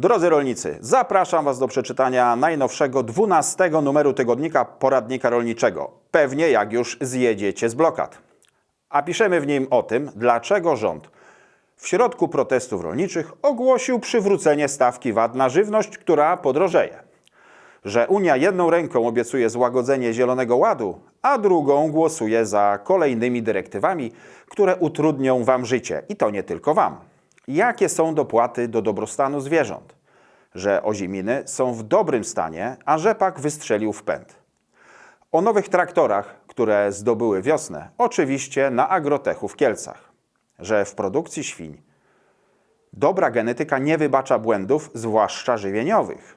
Drodzy rolnicy, zapraszam Was do przeczytania najnowszego 12 numeru tygodnika Poradnika Rolniczego. Pewnie jak już zjedziecie z blokad. A piszemy w nim o tym, dlaczego rząd w środku protestów rolniczych ogłosił przywrócenie stawki VAT na żywność, która podrożeje. Że Unia jedną ręką obiecuje złagodzenie Zielonego Ładu, a drugą głosuje za kolejnymi dyrektywami, które utrudnią Wam życie. I to nie tylko Wam. Jakie są dopłaty do dobrostanu zwierząt? Że oziminy są w dobrym stanie, a rzepak wystrzelił w pęd. O nowych traktorach, które zdobyły wiosnę, oczywiście na Agrotechu w Kielcach. Że w produkcji świń dobra genetyka nie wybacza błędów, zwłaszcza żywieniowych.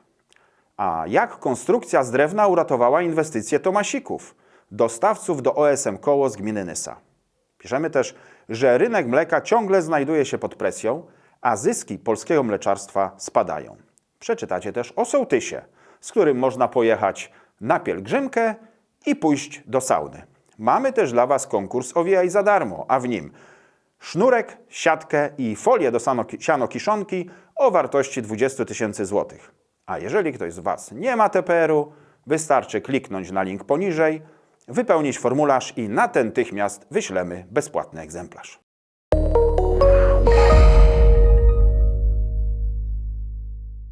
A jak konstrukcja z drewna uratowała inwestycje Tomasików, dostawców do OSM Koło z gminy Nysa. Piszemy też, że rynek mleka ciągle znajduje się pod presją, a zyski polskiego mleczarstwa spadają. Przeczytacie też o sołtysie, z którym można pojechać na pielgrzymkę i pójść do sauny. Mamy też dla Was konkurs Owijaj za darmo, a w nim sznurek, siatkę i folię do sano- sianokiszonki o wartości 20 tysięcy złotych. A jeżeli ktoś z Was nie ma TPR-u, wystarczy kliknąć na link poniżej, wypełnić formularz i natychmiast wyślemy bezpłatny egzemplarz.